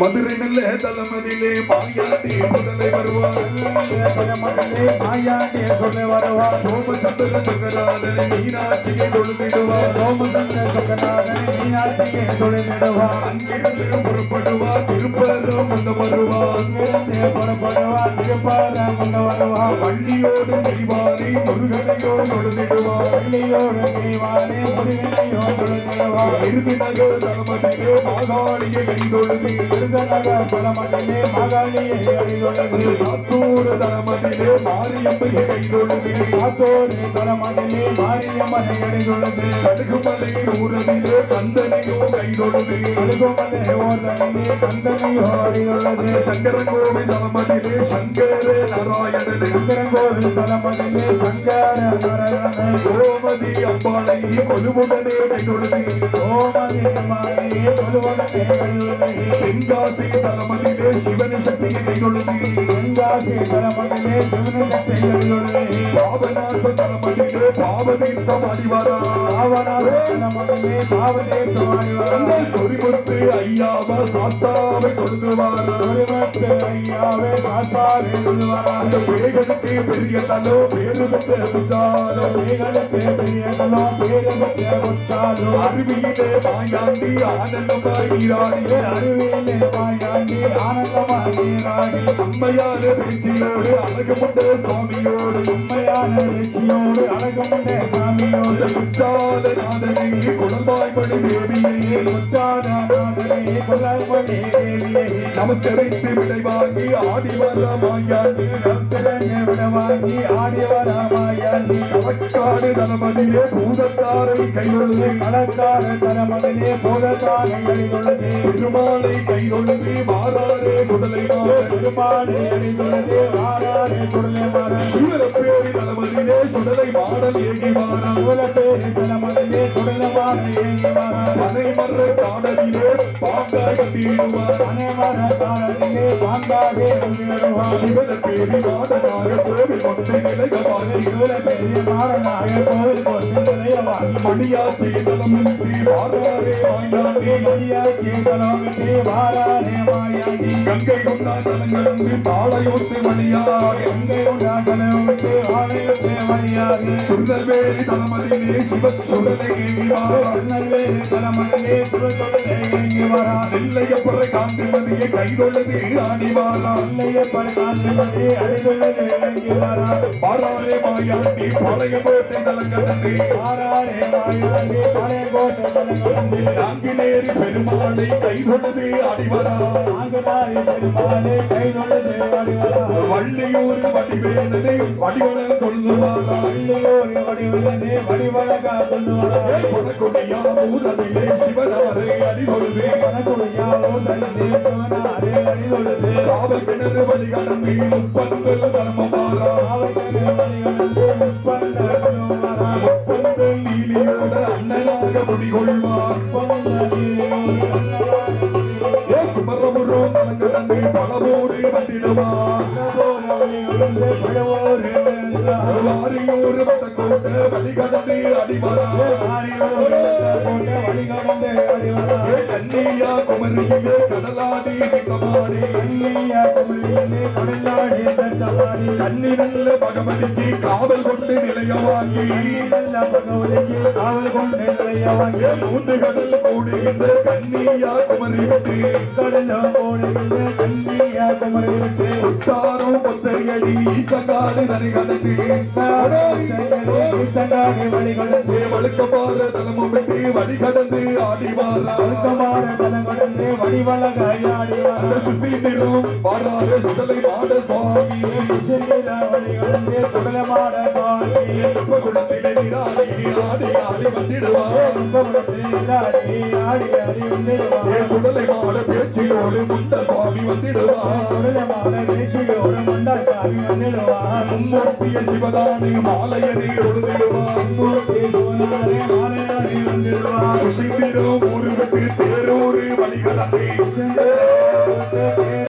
மதுரை நல்ல தளமதிலே மாயாண்டி சுடலை வருவார். மகளே மாயாண்டிய சொல்ல வருவா சோமசுந்தர சங்கராதனை மீனாட்சியை தொழுதிடுவார். சோமசந்திர சொக்கநாதனை மீனாட்சியை தொழிலிடுவா அங்கிருந்து புறப்படுவார் திருப்பரம் வந்து வருவார். திருப்பார கொண்டு வருவா பள்ளியோடு செய்வாரி முருகனையோடு தொழுதிடுவார் பள்ளியோடு செய்வானே முருகனையோ தொழிலிடுவா விருதுநகர் தளமதிலே மாகாளியை கைதொழுதி விருதுநகர் பலமகளே மகளியை அடிதொழுது சாத்தூர் தளமதிலே மாரியம்மையை கைதொழுதி காத்தோடு பலமகளே மாரியம்மனை அடிதொழுது கடுகுமலை ஊரதிலே கந்தனையோ கந்தனையோ சங்கரே நாராயணனை சங்கரங்கோவில் பலமகளே சங்கர நரகனை கோமதி அம்பாளை கொலுவுடனே கைதொழுதி கோமதி கொலுவனே கொலுவுடனே தென்காசி தளமதிலே சிவன் சக்தியை கைதொழுதி தரமண்டலே பலமகளே சிவனத்தை அடிதொழுது பாபநாச தரமண்டலே பாவதீர்த்தம் அடிவாரா பாவனார் தரமண்டலே பாவதீர்த்தம் தோழிவரா சொரிமுத்து ஐயாவ சாஸ்தாவை கொடுக்குவாரா ஒருவத்து ஐயாவே காத்தாவே கொள்வாரா அந்த பேகனுக்கு பெரிய தலோ பேரு பெற்ற பேகனுக்கு பெரிய தலோ பேரு பெற்ற கொத்தாலோ அருவியிலே மாயாண்டி ஆனந்தமாய் நீராடியே அருவியிலே ராகி ஆனந்தமாகி ராகி அம்மையான பேச்சியோடு அழகுமுண்ட சுவாமியோடு அம்மையான வெற்றியோடு அழகுமுண்டே சாமியோடு. முத்தாத நாதனை குழந்தாய்மணி தேவியை முத்தாத நாதனையே கொல்லாய்மணி தேவியை நமஸ்கரித்து விடைவாங்கி ஆடி வர மாயாண்டி நம்திரங்க விடவாங்கி ஆடி வராமாயாண்டி களக்காடு தளமதிலே பூதத்தாரை கைதொழுது கணக்கார தரமகனே போதத்தானை அடிதொழுது பெருமாளை கைதொழுது மாறாரே சுடலை மாறன் பெருமாளை அணிதொழுது வாராரே சுடலை மரம் சிவரப்பேரி தளமதிலே சுடலை மாடல் ஏகி வாரம் குலப்பேரி சுடலை சுடலமான ஏகி வர பனை மர காடலிலே பாங்காய் கட்டிடுவார். அனைவர காலத்திலே பாங்காவே கொண்டிடுவார் சிவரப்பேரி மாடனாக கோவில் கொண்டு நிலையவாகி குலப்பேரி மாறனாக கோவில் கொண்டு நிலையவாங்கி மணியாச்சி தளமுற்றி மாறாரே மாயாண்டி மணியாச்சி தலமிட்டே வாராரே மாயாண்டி கங்கை கொண்டா தலங்களந்து தாளையோத்து மணியாக கங்கை உண்டாகலை விட்டு ஆலயத்தே வழியாகி திருநெல்வேலி தளமதிலே சிவ சுடலை ஏகி திருநெல்வேலி தலமகனே சிவ சுடலை வரா நெல்லையப்பறை காந்திமதியை கைதொள்ளது ஆடிவாரா பிள்ளையப்பன் காந்திமதி அடிதுள்ளது ஏங்கி வரா பாராரே மாயாண்டி பாளைய கோட்டை தலங்கடந்து பாராரே மாயாண்டி பாளைய கோட்டை தலங்கொண்டு நாங்கினேரி பெருமாளை கைதொள்ளது ஆடிவாரா ஆங்கதாரி பெருமாளே கைதொழுது அடிவரா வள்ளியூர் வடிவேலனை வடிவளம் தொழுதுவாரா பள்ளியோரி வடிவிலனே வடிவழகா கொண்டு வரா கொடக்குடியா ஊரதிலே சிவனாரை அடிதொழுது வனக்குடியா ஓதலிலே சிவனாரே அடிதொழுது காவல் கிணறு வழி கடந்து முப்பந்தல் தர்மமாரா வழி கடந்து அடிவாரா கண்ணிரல்ல பகவதிக்கு காவல் கொண்டு நிலையவாங்கி நல்ல பகவதிக்கு காவல் கொண்டு நிலையவாங்கி மூன்று கடல் கூடுகின்ற கண்ணியா குமரி விட்டு கடலோ ஓடுகின்ற கண்ணியா குமரி விட்டு உத்தாரும் பொத்தையடி ஈக்கங்காடு தனி கடந்து தங்காடி வழிகளந்து வழுக்கமான தலமும் விட்டு வழி கடந்து ஆடிவாரா அழுத்தமான தலங்களந்து வடிவழகாடி அந்த சுசீந்திரும் பாராத சுடலை மாட சுவாமி சுடலை மாட பேச்சியோடு முண்ட சுவாமி வந்திடுவார் மும்மூர்த்திய சிவதானி மாலையனை ஒழுதிடுவார் சுசிந்திரோ